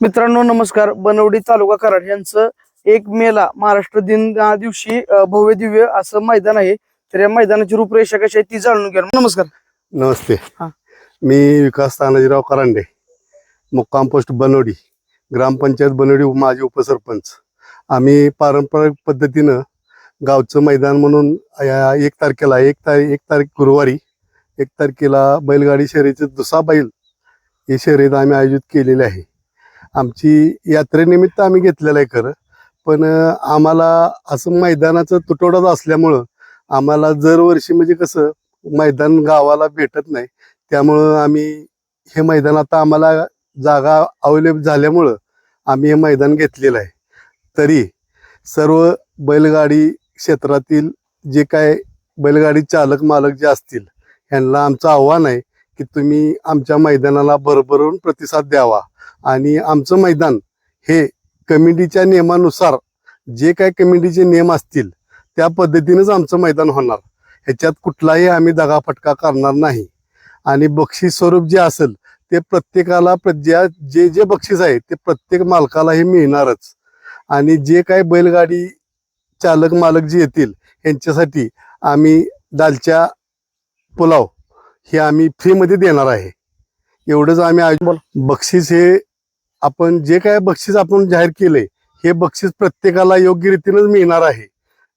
मित्रांनो नमस्कार. बनवडी तालुका कराड यांचं एक मेला महाराष्ट्र दिन दिवशी भव्य दिव्य असं मैदान आहे. तर या मैदानाची रूपरेषा कशी आहे ती जाणून घ्या नमस्कार. नमस्ते. हा. मी विकास तानाजीराव करांडे मुक्काम पोस्ट बनवडी ग्रामपंचायत बनवडी माजी उपसरपंच. आम्ही पारंपरिक पद्धतीनं गावचं मैदान म्हणून या एक तारखेला एक तारीख एक तारीख गुरुवारी एक तारखेला बैलगाडी शर्यतीचं दुसरा बैल ही शर्यत आम्ही आयोजित केलेली आहे. आमची यात्रेनिमित्त आम्ही घेतलेलं आहे खरं. पण आम्हाला असं मैदानाचं तुटवडाच असल्यामुळं आम्हाला दरवर्षी म्हणजे कसं मैदान गावाला भेटत नाही. त्यामुळं आम्ही हे मैदान आता आम्हाला जागा अवेलेबल झाल्यामुळं आम्ही हे मैदान घेतलेलं आहे. तरी सर्व बैलगाडी क्षेत्रातील जे काय बैलगाडी चालक मालक जे असतील यांना आमचं आव्हान आहे की तुम्ही आमच्या मैदानाला भरभरून प्रतिसाद द्यावा. आणि आमचं मैदान हे कमिटीच्या नियमानुसार जे काय कमिटीचे नियम असतील त्या पद्धतीनेच आमचं मैदान होणार. ह्याच्यात कुठलाही आम्ही दगाफटका करणार नाही. आणि बक्षीस स्वरूप जे असेल ते प्रत्येकाला ज्या जे जे बक्षीस आहे ते प्रत्येक मालकाला हे मिळणारच. आणि जे काय बैलगाडी चालक मालक जे येतील यांच्यासाठी आम्ही दालच्या पुलाव हे आम्ही फ्रीमध्ये देणार आहे. एवढंच आम्ही आज- बक्षीस हे आपण जे काय बक्षीस आपण जाहीर केले हे बक्षीस प्रत्येकाला योग्य रीतीनेच मिळणार आहे.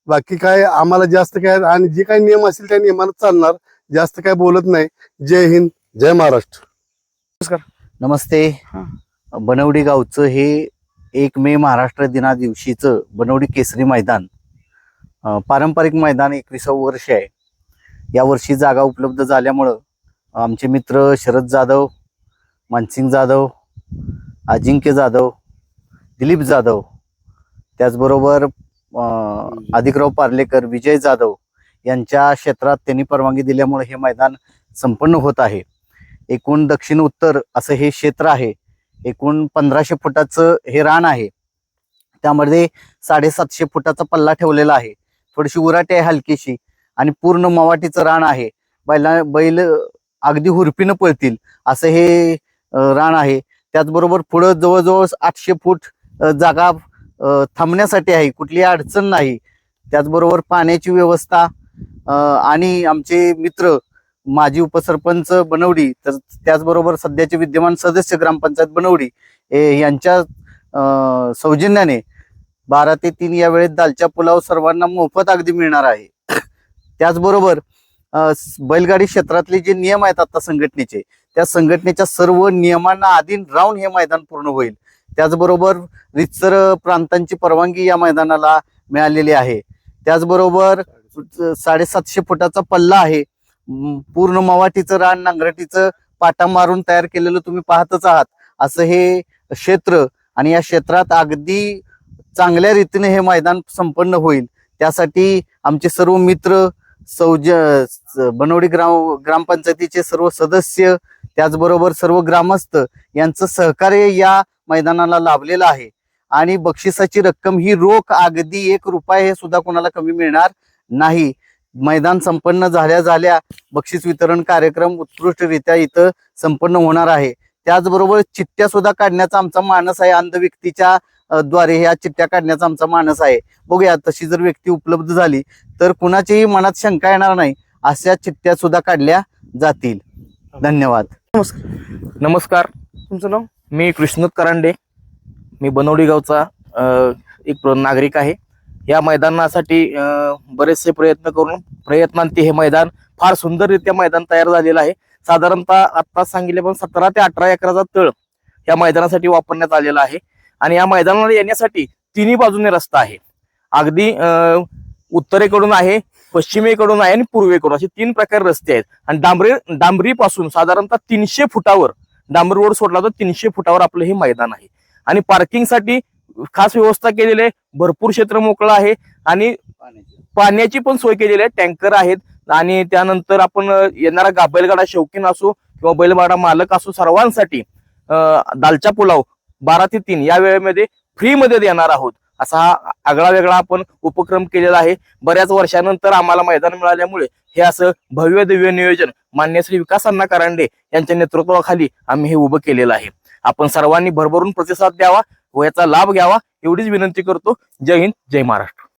बाकी काय आम्हाला जास्त काय आणि जे काही नियम असतील त्या नियमानं चालणार जास्त काय बोलत नाही. जय हिंद जय महाराष्ट्र. नमस्ते. हा. बनवडी गावचं हे एक मे महाराष्ट्र दिना दिवशीचं बनवडी केसरी मैदान पारंपरिक मैदान एकविसावं वर्ष आहे. यावर्षी जागा उपलब्ध झाल्यामुळं आमचे मित्र शरद जाधव मानसिंग जाधव अजिंक्य जाधव दिलीप जाधव त्याचबरोबर आदिकराव अधिकराव पार्लेकर विजय जाधव यांच्या क्षेत्रात त्यांनी परवानगी दिल्यामुळे हे मैदान संपन्न होत आहे. एकूण दक्षिण उत्तर असं हे क्षेत्र आहे. एकूण पंधराशे फुटाचं हे रान आहे. त्यामध्ये साडेसातशे फुटाचा पल्ला ठेवलेला आहे. थोडीशी उराटी आहे हलकीशी. आणि पूर्ण मवाटीचं रान आहे. बैला बैल अगदी हुरपीनं पळतील असं हे रान आहे. त्याचबरोबर पुढं जवळजवळ आठशे फूट जागा थांबण्यासाठी आहे. कुठली अडचण नाही. त्याचबरोबर पाण्याची व्यवस्था आणि आमचे मित्र माजी उपसरपंच बनवडी तर त्याचबरोबर सध्याचे विद्यमान सदस्य ग्रामपंचायत बनवडी ए, यांच्या सौजन्याने बारा ते तीन या वेळेत दालच्या पुलाव सर्वांना मोफत अगदी मिळणार आहे. त्याचबरोबर बैलगाडी क्षेत्रातले जे नियम आहेत आता संघटनेचे त्या संघटनेच्या सर्व नियमांना अधीन राहून हे मैदान पूर्ण होईल. त्याचबरोबर रितसर प्रांतांची परवानगी या मैदानाला मिळालेली आहे. त्याचबरोबर साडेसातशे फुटाचा पल्ला आहे. पूर्ण मवाटीचं रान नांगरटीचं पाटा मारून तयार केलेलं तुम्ही पाहतच आहात. असं हे क्षेत्र आणि या क्षेत्रात अगदी चांगल्या रीतीने हे मैदान संपन्न होईल. त्यासाठी आमचे सर्व मित्र सौज बनवडी ग्राम ग्रामपंचायतीचे सर्व सदस्य त्याचबरोबर सर्व ग्रामस्थ यांचं सहकार्य या मैदानाला लाभलेलं आहे. आणि बक्षिसाची रक्कम ही रोख अगदी एक रुपया हे सुद्धा कोणाला कमी मिळणार नाही. मैदान संपन्न झाल्या झाल्या बक्षीस वितरण कार्यक्रम उत्कृष्टरित्या इथं संपन्न होणार आहे. त्याचबरोबर चिठ्ठ्या सुद्धा काढण्याचा आमचा मानस आहे. अंध व्यक्तीच्या द्वारे ह्या चिठ्ठ्या काढण्याचा आमचा मानस आहे. बघूया तशी जर व्यक्ती उपलब्ध झाली तर कुणाच्याही मनात शंका येणार नाही अशा चिठ्ठ्या सुद्धा काढल्या जातील. धन्यवाद. नमस्कार. नमस्कार. तुमचं नाव? मी कृष्णत करांडे. मी बनवडी गावचा अ, एक प्र- नागरिक आहे. या मैदानासाठी अ, बरेचसे प्रयत्न करून प्रयत्नांती हे मैदान फार सुंदररित्या मैदान तयार झालेलं आहे. साधारणतः आता सांगितले पण सतरा ते अठरा एकराचा तळ या मैदानासाठी वापरण्यात आलेला आहे. आणि या मैदानाला येण्यासाठी तिन्ही बाजूने रस्ता आहे. अगदी उत्तरेकडून आहे पश्चिमेकडून आहे आणि पूर्वेकडून असे तीन प्रकार रस्ते आहेत. आणि डांबरी डांबरीपासून साधारणतः तीनशे फुटावर डांबर रोड सोडला तर तीनशे फुटावर आपलं हे मैदान आहे. आणि पार्किंगसाठी खास व्यवस्था केलेली आहे भरपूर क्षेत्र मोकळं आहे आणि पाण्याची पण सोय केलेली आहे टँकर आहेत आणि त्यानंतर आपण येणारा गा बैलगाडा शौकीन असो किंवा बैलगाडा मालक असो सर्वांसाठी दालचा पुलाव बारा ते तीन या वेळेमध्ये फ्रीमध्ये देणार आहोत. असा हा आगळा वेगळा आपण उपक्रम केलेला आहे. बऱ्याच वर्षानंतर आम्हाला मैदान मिळाल्यामुळे हे असं भव्य दिव्य नियोजन मान्य श्री विकास अण्णा करांडे यांच्या नेतृत्वाखाली आम्ही हे उभं केलेलं आहे. आपण सर्वांनी भरभरून प्रतिसाद द्यावा व याचा लाभ घ्यावा एवढीच विनंती करतो. जय हिंद जय महाराष्ट्र.